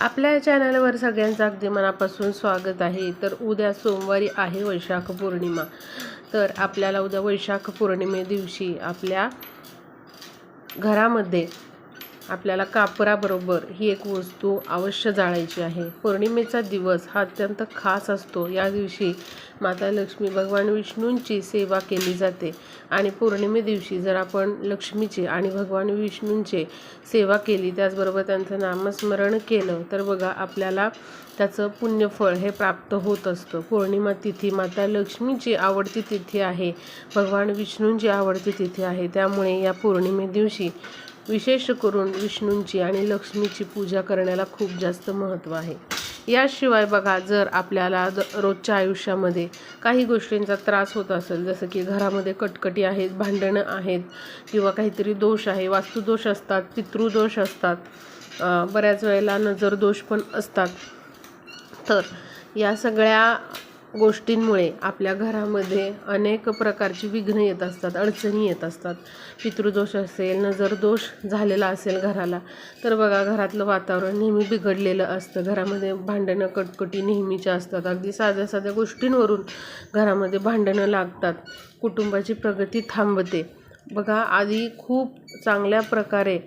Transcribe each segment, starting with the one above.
आपल्या चॅनलवर सगळ्यांचं अगदी मनापासून स्वागत आहे. तर उद्या सोमवारी आहे वैशाख पौर्णिमा. तर आपल्याला उद्या वैशाख पौर्णिमे दिवशी आपल्या घरामध्ये आपल्याला कापराबरोबर ही एक वस्तू अवश्य जाळायची आहे. पौर्णिमेचा दिवस हा अत्यंत खास असतो. या दिवशी माता लक्ष्मी भगवान विष्णूंची सेवा केली जाते. आणि पौर्णिमे दिवशी जर आपण लक्ष्मीची आणि भगवान विष्णूंची सेवा केली त्याचबरोबर त्यांचं नामस्मरण केलं तर बघा आपल्याला त्याचं पुण्यफळ हे प्राप्त होत असतं. पौर्णिमा तिथी माता लक्ष्मीची आवडती तिथी आहे. भगवान विष्णूंची आवडती तिथी आहे. त्यामुळे या पौर्णिमे दिवशी विशेष करून विष्णूंची आणि लक्ष्मीची पूजा करण्याला खूप जास्त महत्त्व आहे. याशिवाय बघा जर आपल्याला द रोजच्या आयुष्यामध्ये काही गोष्टींचा त्रास होत असेल जसं की घरामध्ये कटकटी आहेत भांडणं आहेत किंवा काहीतरी दोष आहे वास्तुदोष असतात पितृदोष असतात बऱ्याच वेळेला नजरदोष पण असतात तर या सगळ्या गोष्टींमुळे आपल्या घरामध्ये अनेक प्रकारची विघ्न येत असतात अडचणी येत असतात. पितृदोष असेल नजरदोष झालेला असेल घराला तर बघा घरातलं वातावरण नेहमी बिघडलेलं असतं. घरामध्ये भांडणं कटकटी नेहमीच्या असतात. अगदी साध्या साध्या गोष्टींवरून घरामध्ये भांडणं लागतात. कुटुंबाची प्रगती थांबते. बघा आधी खूप चांगल्या प्रकारे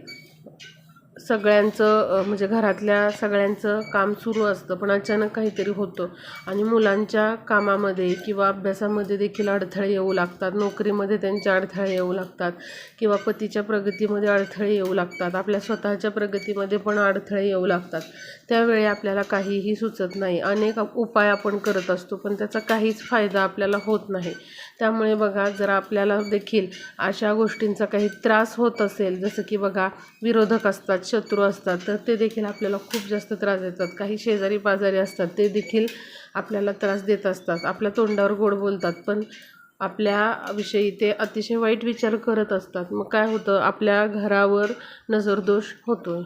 सगळ्यांचं म्हणजे घरातल्या सगळ्यांचं काम सुरू असतं पण अचानक काहीतरी होतं. आणि मुलांच्या कामामध्ये किंवा अभ्यासामध्ये देखील अडथळे येऊ लागतात. नोकरीमध्ये त्यांच्या अडथळे येऊ लागतात. किंवा पतीच्या प्रगतीमध्ये अडथळे येऊ लागतात. आपल्या स्वतःच्या प्रगतीमध्ये पण अडथळे येऊ लागतात. त्यावेळी आपल्याला काहीही सुचत नाही. अनेक उपाय आपण करत असतो पण त्याचा काहीच फायदा आपल्याला होत नाही. त्यामुळे बघा जर आपल्याला देखील अशा गोष्टींचा काही त्रास होत असेल जसं की बघा विरोधक असतात शत्रू असतात तर ते देखील आपल्याला खूप जास्त त्रास देतात. काही शेजारी पाजारी असतात ते देखील आपल्याला त्रास देत असतात. आपल्या तोंडावर गोड बोलतात पण आपल्याविषयी ते अतिशय वाईट विचार करत असतात. मग काय होतं? आपल्या घरावर नजरदोष होतो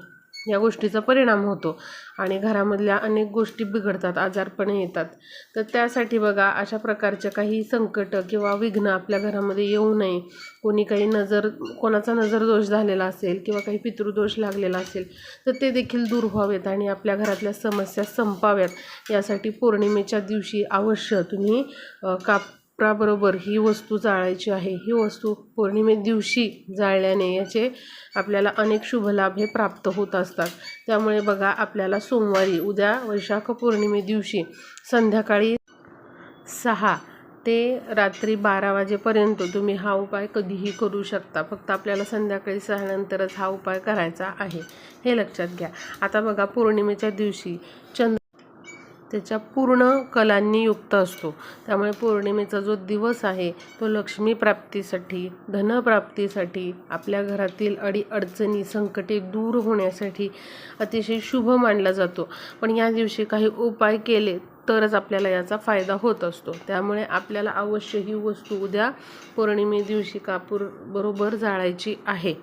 या गोष्टीचा परिणाम होतो. आणि घरामधल्या अनेक गोष्टी बिघडतात आजारपणे येतात. तर त्यासाठी बघा अशा प्रकारच्या काही संकट किंवा विघ्न आपल्या घरामध्ये येऊ नये. कोणी काही नजर कोणाचा नजरदोष झालेला असेल किंवा काही पितृदोष लागलेला असेल तर ते देखील दूर व्हावेत आणि आपल्या घरातल्या समस्या संपाव्यात. यासाठी पौर्णिमेच्या दिवशी अवश्य तुम्ही काप बरोबर ही वस्तू जाळायची आहे. ही वस्तू पौर्णिमे दिवशी जाळल्याने याचे आपल्याला अनेक शुभ लाभ हे प्राप्त होत असतात. त्यामुळे बघा आपल्याला सोमवारी उद्या वैशाख पौर्णिमे दिवशी संध्याकाळी सहा ते रात्री बारा वाजेपर्यंत तुम्ही हा उपाय कधीही करू शकता. फक्त आपल्याला संध्याकाळी सहानंतरच हा उपाय करायचा आहे. हे लक्षात घ्या. आता बघा पौर्णिमेच्या दिवशी चंद्र त्याच्या पूर्ण कलांनी युक्त असतो. त्यामुळे पौर्णिमेचा जो दिवस आहे तो लक्ष्मी प्राप्तीसाठी धनप्राप्तीसाठी आपल्या घरातील अडी अडचणी संकटे दूर होण्यासाठी अतिशय शुभ मानला जातो. पण या दिवशी काही उपाय केले तरच आपल्याला याचा फायदा होत असतो. त्यामुळे आपल्याला अवश्य ही वस्तू उद्या पौर्णिमे दिवशी कापूर बरोबर जाळायची आहे.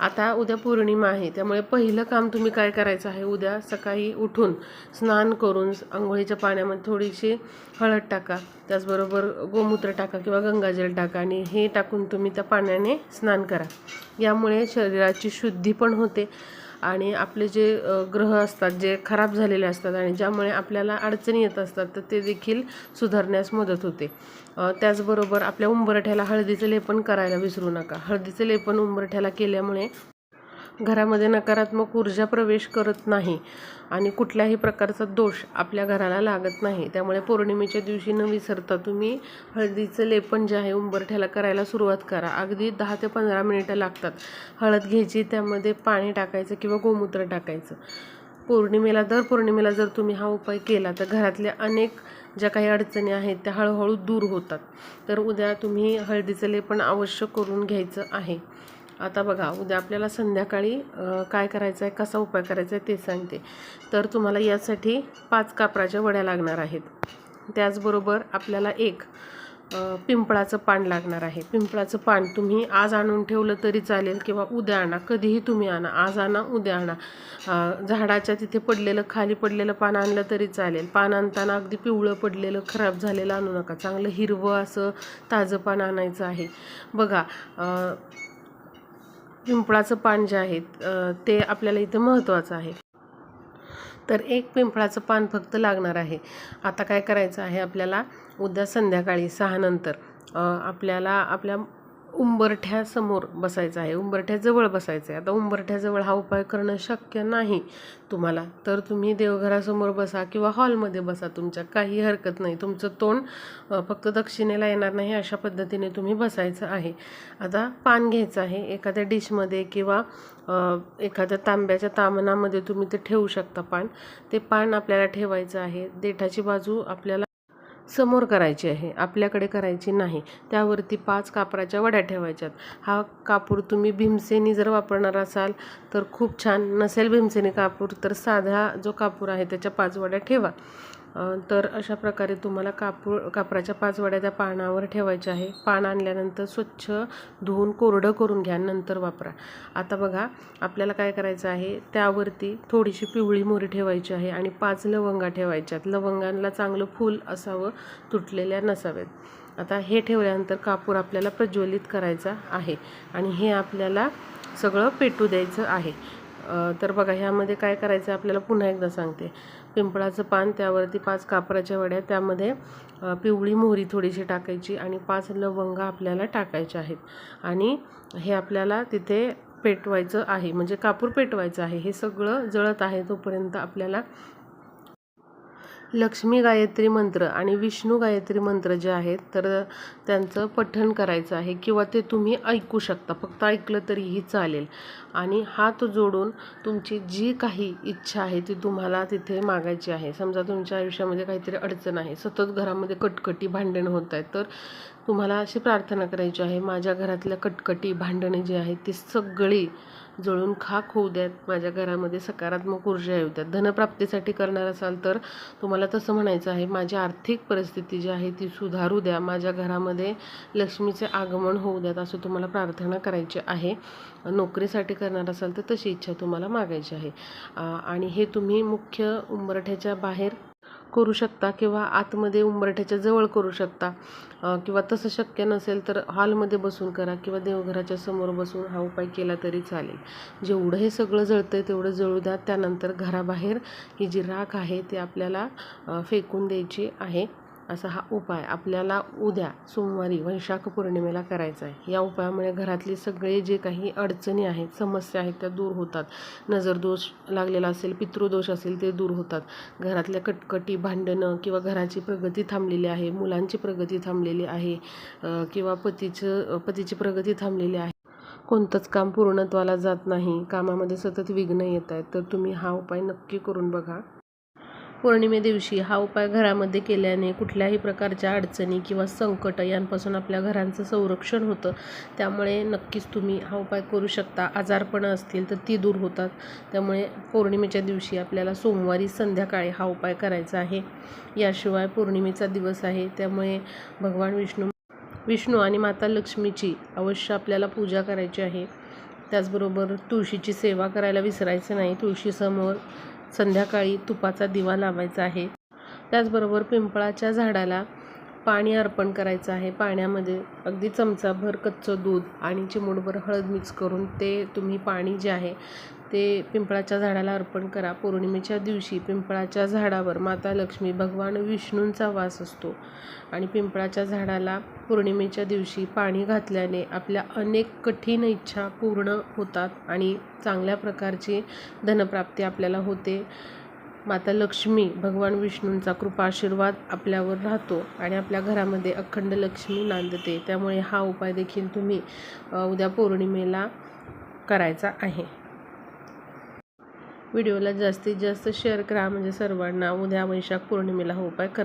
आता उद्या पौर्णिमा आहे त्यामुळे पहिलं काम तुम्ही काय करायचं आहे? उद्या सकाळी उठून स्नान करून आंघोळीच्या पाण्यामध्ये थोडीशी हळद टाका. त्याचबरोबर गोमूत्र टाका किंवा गंगाजल टाका आणि हे टाकून तुम्ही त्या पाण्याने स्नान करा. यामुळे शरीराची शुद्धी पण होते. आणि आपले जे ग्रह असतात जे खराब झालेले असतात आणि ज्यामुळे आपल्याला अडचणी येत असतात तर ते देखील सुधारण्यास मदत होते. त्याचबरोबर आपल्या उंबरठ्याला हळदीचं लेपन करायला विसरू नका. हळदीचं लेपन उंबरठ्याला केल्यामुळे घरामध्ये नकारात्मक ऊर्जा प्रवेश करत नाही आणि कुठल्याही प्रकारचा दोष आपल्या घराला लागत नाही. त्यामुळे पौर्णिमेच्या दिवशी न विसरता तुम्ही हळदीचं लेपन जे आहे उंबरठ्याला करायला सुरुवात करा. अगदी दहा ते पंधरा मिनिटं लागतात. हळद घ्यायची त्यामध्ये पाणी टाकायचं किंवा गोमूत्र टाकायचं. पौर्णिमेला दर पौर्णिमेला जर तुम्ही हा उपाय केला तर घरातल्या अनेक ज्या काही अडचणी आहेत त्या हळूहळू दूर होतात. तर उद्या तुम्ही हळदीचं लेपन अवश्य करून घ्यायचं आहे. आता बघा उद्या आपल्याला संध्याकाळी काय करायचं आहे कसा उपाय करायचा आहे ते सांगते. तर तुम्हाला यासाठी पाच कापराच्या वड्या लागणार आहेत. त्याचबरोबर आपल्याला एक पिंपळाचं पान लागणार आहे. पिंपळाचं पान तुम्ही आज आणून ठेवलं तरी चालेल किंवा उद्या आणा. कधीही तुम्ही आणा. आज आणा उद्या आणा. झाडाच्या तिथे पडलेलं खाली पडलेलं पान आणलं तरी चालेल. पान आणताना अगदी पिवळं पडलेलं खराब झालेलं आणू नका. चांगलं हिरवं असं ताजं पान आणायचं आहे. बघा पिंपळाचं पान जे आहे ते आपल्याला इथं महत्त्वाचं आहे. तर एक पिंपळाचं पान फक्त लागणार आहे. आता काय करायचं आहे आपल्याला? उद्या संध्याकाळी सहानंतर आपल्याला आपल्या उंबरठ्यासमोर बसायचं आहे उंबरठ्याजवळ बसायचं आहे आता उंबरठ्याजवळ हा उपाय करणं शक्य नाही तुम्हाला. तर तुम्ही देवघरासमोर बसा किंवा हॉलमध्ये बसा तुमच्या काही हरकत नाही. तुमचं तोंड फक्त दक्षिणेला येणार नाही अशा पद्धतीने तुम्ही बसायचं आहे. आता पान घ्यायचं आहे एखाद्या डिशमध्ये किंवा एखाद्या तांब्याच्या तामणामध्ये तुम्ही ते ठेवू शकता पान. ते पान आपल्याला ठेवायचं आहे. देठाची बाजू आपल्याला समोर करायची आहे आपल्याकडे करायची नाही. त्यावरती पाच कापराच्या वड्या ठेवायच्यात. हा कापूर तुम्ही भीमसेनी जर वापरणार असाल तर खूप छान. नसेल भीमसेनी कापूर तर साधा जो कापूर आहे त्याच्या पाच वड्या ठेवा. तर अशा प्रकारे तुम्हाला कापूर कापराच्या पाच वड्या त्या पानावर ठेवायच्या आहे. पान आणल्यानंतर स्वच्छ धुवून कोरडं करून घ्या नंतर वापरा. आता बघा आपल्याला काय करायचं आहे? त्यावरती थोडीशी पिवळी मोरी ठेवायची आहे आणि पाच लवंगा ठेवायच्यात. लवंगांना चांगलं फूल असावं तुटलेल्या नसाव्यात. आता हे ठेवल्यानंतर कापूर आपल्याला प्रज्वलित करायचा आहे आणि हे आपल्याला सगळं पेटू द्यायचं आहे. तर बघा ह्यामध्ये काय करायचं आपल्याला पुन्हा एकदा सांगते. पिंपळाचं पान त्यावरती पाच कापराच्या वड्या त्यामध्ये पिवळी मोहरी थोडीशी टाकायची आणि पाच लवंगा आपल्याला टाकायच्या आहेत. आणि हे आपल्याला तिथे पेटवायचं आहे म्हणजे कापूर पेटवायचं आहे. हे सगळं जळत आहे तोपर्यंत आपल्याला लक्ष्मी गायत्री मंत्र आणि विष्णू गायत्री मंत्र जे आहेत तर त्यांचं पठण करायचं आहे किंवा ते तुम्ही ऐकू शकता. फक्त ऐकलं तरीही चालेल. आणि हात जोडून तुमची जी काही इच्छा आहे ती तुम्हाला तिथे मागायची आहे. समजा तुमच्या आयुष्यामध्ये काहीतरी अडचण आहे सतत घरामध्ये कटकटी भांडणं होत आहेत तर तुम्हाला अशी प्रार्थना करायची आहे माझ्या घरातल्या कटकटी भांडणे जी आहेत ती सगळी जळून खाक होऊ द्यात. माझ्या घरामध्ये सकारात्मक ऊर्जा येऊ द्यात. धनप्राप्तीसाठी करणार असाल तर तुम्हाला तसं म्हणायचं आहे माझी आर्थिक परिस्थिती जी आहे ती सुधारू द्या. माझ्या घरामध्ये लक्ष्मीचे आगमन होऊ द्यात असं तुम्हाला प्रार्थना करायची आहे. नोकरीसाठी करणार असाल तर तशी इच्छा तुम्हाला मागायची आहे. आणि हे तुम्ही मुख्य उंबरठ्याच्या बाहेर करू शकता किंवा आतमध्ये उंबरठ्याच्या जवळ करू शकता. किंवा तसं शक्य नसेल तर हॉलमध्ये बसून करा किंवा देवघराच्या समोर बसून हा उपाय केला तरी चालेल. जेवढं हे सगळं जळतं आहे तेवढं जळू द्या. त्यानंतर घराबाहेर ही जी राख आहे ती आपल्याला फेकून द्यायची आहे. असा हा उपाय आपल्याला उद्या सोमवारी वैशाख पौर्णिमेला करायचा आहे. या उपायामुळे घरातले सगळे जे काही अडचणी आहेत समस्या आहेत त्या दूर होतात. नजरदोष लागलेला असेल पितृदोष असेल ते दूर होतात. घरातल्या कटकटी भांडणं किंवा घराची प्रगती थांबलेली आहे मुलांची प्रगती थांबलेली आहे किंवा पतीचं पतीची प्रगती थांबलेली आहे. कोणतंच काम पूर्णत्वाला जात नाही. कामामध्ये सतत विघ्न येत आहेत. तर तुम्ही हा उपाय नक्की करून बघा. पौर्णिमे दिवशी हा उपाय घरामध्ये केल्याने कुठल्याही प्रकारच्या अडचणी किंवा संकट यांपासून आपल्या घरांचं संरक्षण होतं. त्यामुळे नक्कीच तुम्ही हा उपाय करू शकता. आजारपणं असतील तर ती दूर होतात. त्यामुळे पौर्णिमेच्या दिवशी आपल्याला सोमवारी संध्याकाळी हा उपाय करायचा आहे. याशिवाय पौर्णिमेचा दिवस आहे. त्यामुळे भगवान विष्णू विष्णू आणि माता लक्ष्मीची अवश्य आपल्याला पूजा करायची आहे. त्याचबरोबर तुळशीची सेवा करायला विसरायचं नाही. तुळशीसमोर संध्याकाळी तुपाचा दिवा लावायचा आहे. त्याचबरोबर पिंपळाच्या झाडाला पाणी अर्पण करायचं आहे. पाण्यामध्ये अगदी चमचाभर कच्चं दूध आणि चिमूटभर हळद मिक्स करून ते तुम्ही पाणी जे आहे ते पिंपळाच्या झाडाला अर्पण करा. पौर्णिमेच्या दिवशी पिंपळाच्या झाडावर माता लक्ष्मी भगवान विष्णूंचा वास असतो आणि पिंपळाच्या झाडाला पौर्णिमेच्या दिवशी पाणी घातल्याने आपल्या अनेक कठीण इच्छा पूर्ण होतात आणि चांगल्या प्रकारची धनप्राप्ती आपल्याला होते. माता लक्ष्मी भगवान विष्णूंचा कृपा आशीर्वाद आपल्यावर राहतो आणि आपल्या घरामध्ये अखंड लक्ष्मी नांदते. त्यामुळे हा उपाय देखील तुम्ही उद्या पौर्णिमेला करायचा आहे. व्हिडिओला जास्तीत जास्त शेअर करा म्हणजे सर्वांना. उद्या वैशाख पौर्णिमेला हा उपाय कर